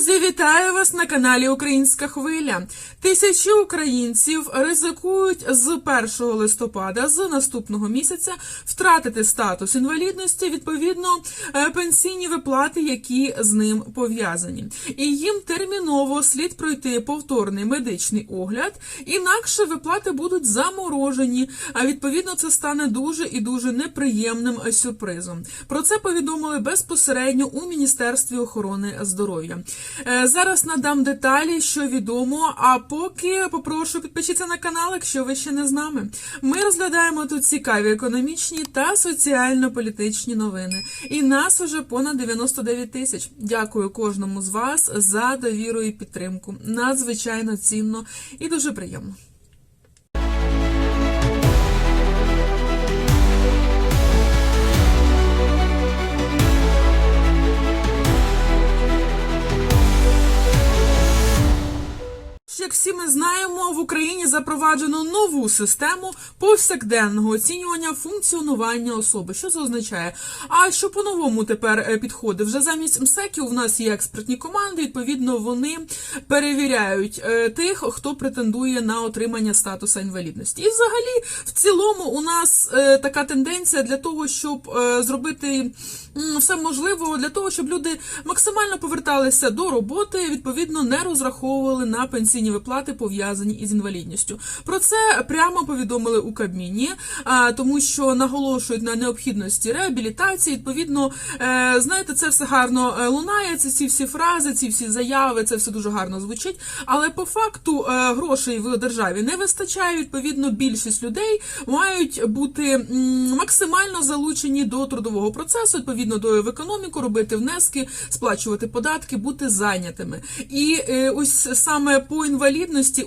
Друзі, вітаю вас на каналі Українська Хвиля. Тисячі українців ризикують з 1 листопада, з наступного місяця, втратити статус інвалідності, відповідно, е, пенсійні виплати, які з ним пов'язані. І їм терміново слід пройти повторний медичний огляд, інакше виплати будуть заморожені. А відповідно, це стане дуже і дуже неприємним сюрпризом. Про це повідомили безпосередньо у Міністерстві охорони здоров'я. Е, Зараз надам деталі, що відомо. А поки попрошу підпишіться на канал, якщо ви ще не з нами. Ми розглядаємо тут цікаві економічні та соціально-політичні новини. І нас уже понад 99 тисяч. Дякую кожному з вас за довіру і підтримку. Надзвичайно цінно і дуже приємно. Як всі ми знаємо, в Україні запроваджено нову систему повсякденного оцінювання функціонування особи. Що це означає? А що по-новому тепер е, підходить? Вже замість МСЕКів у нас є експертні команди. Відповідно, вони перевіряють е, тих, хто претендує на отримання статуса інвалідності. І, взагалі, в цілому, у нас е, така тенденція для того, щоб зробити все можливо для того, щоб люди максимально поверталися до роботи, відповідно, не розраховували на пенсійні виплати, пов'язані із інвалідністю. Про це прямо повідомили у Кабміні, тому що наголошують на необхідності реабілітації. Відповідно, е, знаєте, це все гарно е, лунає. Це ці всі фрази, ці всі заяви, це все дуже гарно звучить. Але по факту е, грошей в державі не вистачає. Відповідно, більшість людей мають бути максимально залучені до трудового процесу, відповідно до в економіку, робити внески, сплачувати податки, бути зайнятими. І ось саме по інвалідності,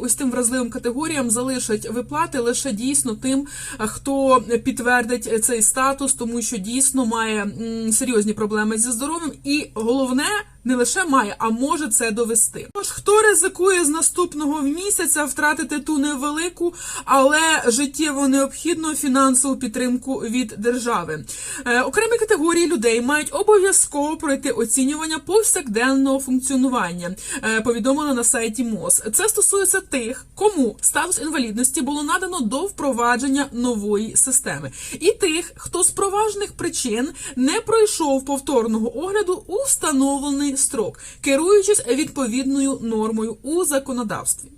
ось тим вразливим категоріям залишать виплати лише дійсно тим, е, хто підтвердить цей статус, тому що дійсно має серйозні проблеми зі здоров'ям, і головне. Не лише має, а може це довести. Тож хто ризикує з наступного місяця втратити ту невелику, але життєво необхідну фінансову підтримку від держави? Е, окремі категорії людей мають обов'язково пройти оцінювання повсякденного функціонування. Е, повідомили на сайті МОЗ. Це стосується тих, кому статус інвалідності було надано до впровадження нової системи, і тих, хто з проважних причин не пройшов повторного огляду у встановлений строк, керуючись відповідною нормою у законодавстві.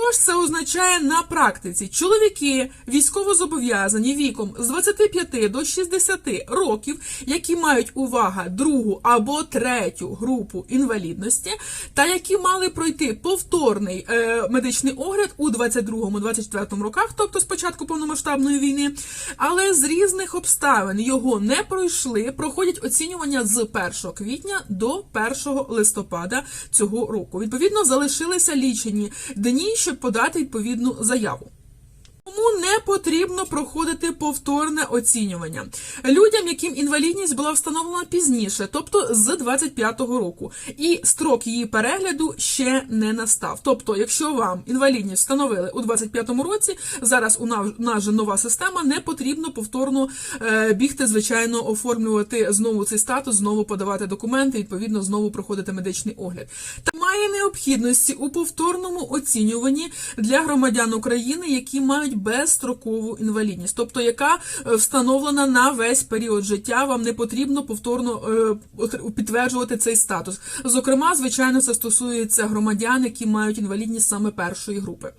Що ж це означає на практиці? Чоловіки військовозобов'язані віком з 25 до 60 років, які мають увага другу або третю групу інвалідності, та які мали пройти повторний е, медичний огляд у 22-24 роках, тобто з початку повномасштабної війни, але з різних обставин його не пройшли, проходять оцінювання з 1 квітня до 1 листопада цього року. Відповідно, залишилися лічені дні, щоб подати відповідну заяву. Тому не потрібно проходити повторне оцінювання людям, яким інвалідність була встановлена пізніше, тобто з 25-го року, і строк її перегляду ще не настав. Тобто, якщо вам інвалідність встановили у 25-му році, зараз у нас, же нова система, не потрібно повторно е, бігти, звичайно, оформлювати знову цей статус, знову подавати документи, відповідно, знову проходити медичний огляд. Та має необхідності у повторному оцінюванні для громадян України, які мають безстрокову інвалідність, тобто яка е, встановлена на весь період життя. Вам не потрібно повторно е, підтверджувати цей статус. Зокрема, звичайно, це стосується громадян, які мають інвалідність саме першої групи.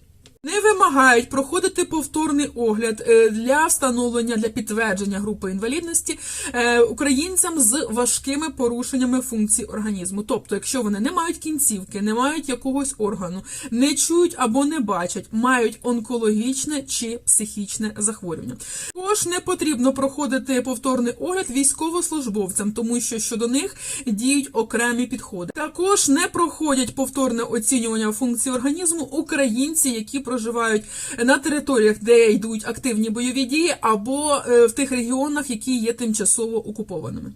Не вимагають проходити повторний огляд е, для встановлення для підтвердження групи інвалідності е, українцям з важкими порушеннями функцій організму. Тобто, якщо вони не мають кінцівки, не мають якогось органу, не чують або не бачать, мають онкологічне чи психічне захворювання. Також не потрібно проходити повторний огляд військовослужбовцям, тому що щодо них діють окремі підходи. Також не проходять повторне оцінювання функцій організму українці, які проживають на територіях, де йдуть активні бойові дії, або е, в тих регіонах, які є тимчасово окупованими.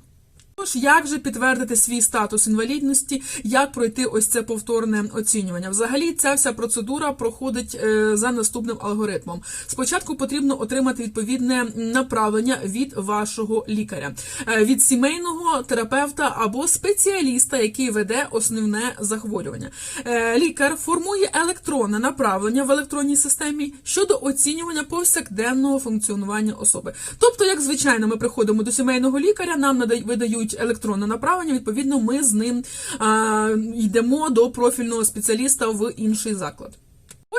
Також як же підтвердити свій статус інвалідності, як пройти ось це повторне оцінювання. Взагалі, ця вся процедура проходить е, за наступним алгоритмом. Спочатку потрібно отримати відповідне направлення від вашого лікаря, е, від сімейного терапевта або спеціаліста, який веде основне захворювання. Е, Лікар формує електронне направлення в електронній системі щодо оцінювання повсякденного функціонування особи. Тобто, як звичайно, ми приходимо до сімейного лікаря, нам надають видають електронне направлення. Відповідно, ми з ним йдемо до профільного спеціаліста в інший заклад.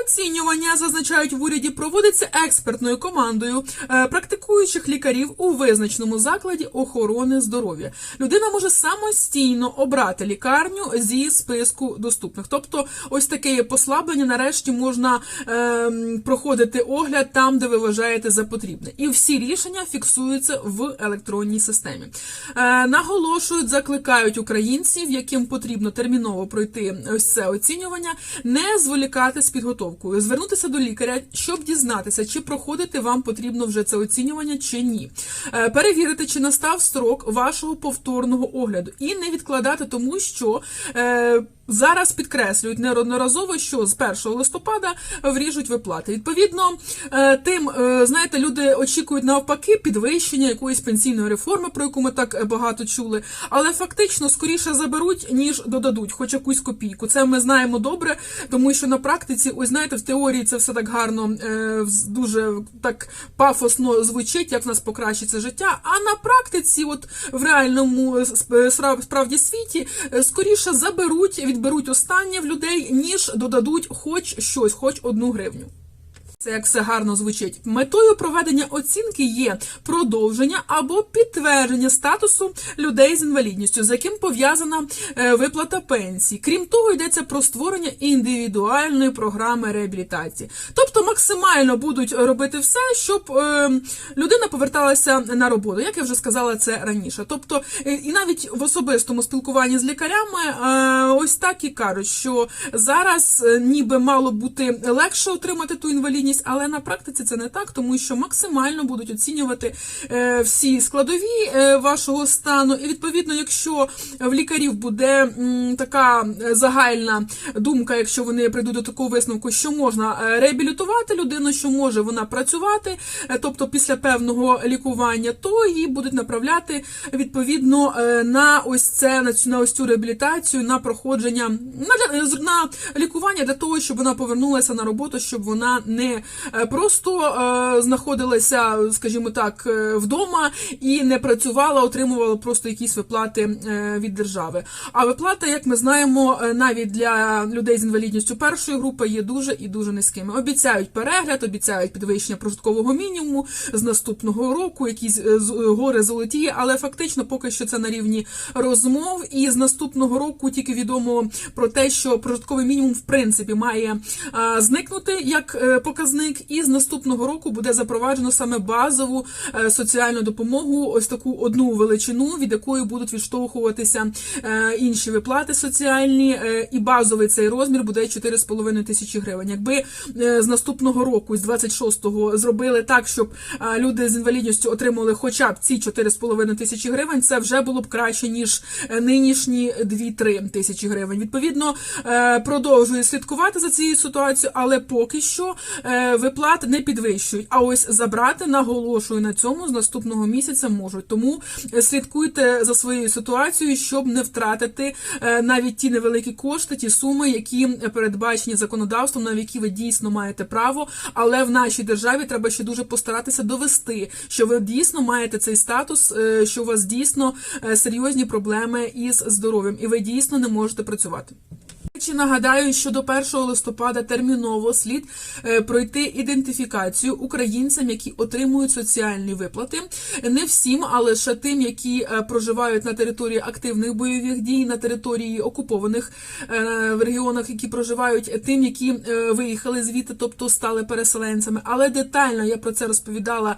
Оцінювання зазначають в уряді проводиться експертною командою е, практикуючих лікарів у визначеному закладі охорони здоров'я. Людина може самостійно обрати лікарню зі списку доступних. Тобто, ось таке послаблення. Нарешті можна е, проходити огляд там, де ви вважаєте за потрібне. І всі рішення фіксуються в електронній системі. Е, наголошують, закликають українців, яким потрібно терміново пройти ось це оцінювання, не зволікати з підготовкою, звернутися до лікаря, щоб дізнатися, чи проходити вам потрібно вже це оцінювання чи ні. Е, Перевірити, чи настав строк вашого повторного огляду, і не відкладати, тому що. Зараз підкреслюють неодноразово, що з 1 листопада вріжуть виплати. Відповідно, е, тим е, знаєте, люди очікують навпаки підвищення якоїсь пенсійної реформи, про яку ми так е, багато чули, але фактично скоріше заберуть ніж додадуть, хоч якусь копійку. Це ми знаємо добре, тому що на практиці, ось знаєте, в теорії це все так гарно, дуже так пафосно звучить, як в нас покращиться життя. А на практиці, от в реальному справді світі, скоріше заберуть, відберуть останнє в людей, ніж додадуть хоч щось, хоч одну гривню. Це як все гарно звучить. Метою проведення оцінки є продовження або підтвердження статусу людей з інвалідністю, з яким пов'язана е, виплата пенсії. Крім того, йдеться про створення індивідуальної програми реабілітації. Тобто максимально будуть робити все, щоб е, людина поверталася на роботу. Як я вже сказала це раніше. Тобто, е, і навіть в особистому спілкуванні з лікарями ось так і кажуть, що зараз ніби мало бути легше отримати ту інвалідність, але на практиці це не так, тому що максимально будуть оцінювати е, всі складові е, вашого стану. І відповідно, якщо в лікарів буде така е, загальна думка, якщо вони прийдуть до такого висновку, що можна реабілітувати людину, що може вона працювати, тобто після певного лікування, то її будуть направляти відповідно на ось це на цю на ось цю реабілітацію, на проходження на, на лікування для того, щоб вона повернулася на роботу, щоб вона не е, просто е, знаходилася, скажімо так, е, вдома і не працювала, отримувала просто якісь виплати від держави. А виплата, як ми знаємо, навіть для людей з інвалідністю першої групи є дуже і дуже низькими. Обіцяють перегляд, обіцяють підвищення прожиткового мінімуму з наступного року, якісь гори золоті, але фактично поки що це на рівні розмов. І з наступного року тільки відомо про те, що прожитковий мінімум в принципі має зникнути як е, показник, і з наступного року буде запроваджено саме базову е, соціальну допомогу, ось таку одну величину, від якої будуть відштовхуватися е, інші виплати соціальні, е, і базовий цей розмір буде 4,5 тисячі гривень. Якби з наступного року, з 26-го, зробили так, щоб люди з інвалідністю отримали хоча б ці 4,5 тисячі гривень, це вже було б краще ніж нинішні 2-3 тисячі гривень. Відповідно, продовжую слідкувати за цією ситуацією, але поки що виплат не підвищують. А ось забрати, наголошую на цьому з наступного місяця можуть. Тому е, слідкуйте за своєю ситуацією, щоб не втратити е, навіть ті невеликі кошти, ті суми, які передбачені законодавством, на які ви дійсно маєте право. Але в нашій державі треба ще дуже постаратися довести, що ви дійсно маєте цей статус, е, що у вас дійсно е, серйозні проблеми із здоров'ям, і ви дійсно не можете працювати. Чи нагадаю, що до 1 листопада терміново слід е, пройти ідентифікацію українцям, які отримують соціальні виплати. Не всім, а лише тим, які е, проживають на території активних бойових дій, на території окупованих е, регіонах, які проживають, тим, які виїхали звідти, тобто стали переселенцями. Але детально я про це розповідала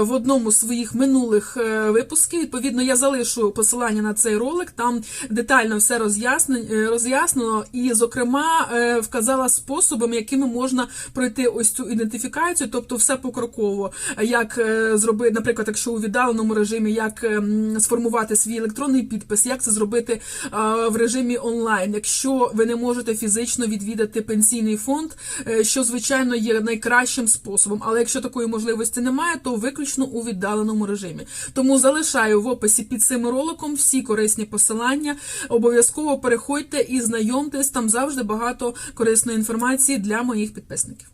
в одному з своїх минулих випусків. Відповідно, я залишу посилання на цей ролик. Там детально все роз'яснено і, зокрема, е, вказала способами, якими можна пройти ось цю ідентифікацію, тобто все покроково, як е, зробити, наприклад, якщо у віддаленому режимі, як ем, сформувати свій електронний підпис, як це зробити е, в режимі онлайн, якщо ви не можете фізично відвідати пенсійний фонд, що звичайно є найкращим способом. Але якщо такої можливості немає, то виключно у віддаленому режимі. Тому залишаю в описі під цим роликом всі корисні посилання. Обов'язково переходьте і знайомтесь. Там завжди багато корисної інформації для моїх підписників.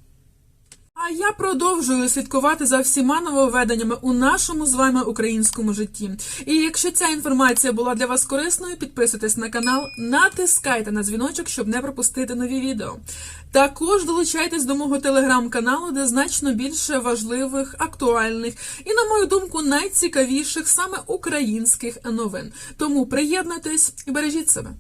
А я продовжую слідкувати за всіма нововведеннями у нашому з вами українському житті. І якщо ця інформація була для вас корисною, підписуйтесь на канал, натискайте на дзвіночок, щоб не пропустити нові відео. Також долучайтесь до мого телеграм-каналу, де значно більше важливих, актуальних і, на мою думку, найцікавіших саме українських новин. Тому приєднуйтесь і бережіть себе.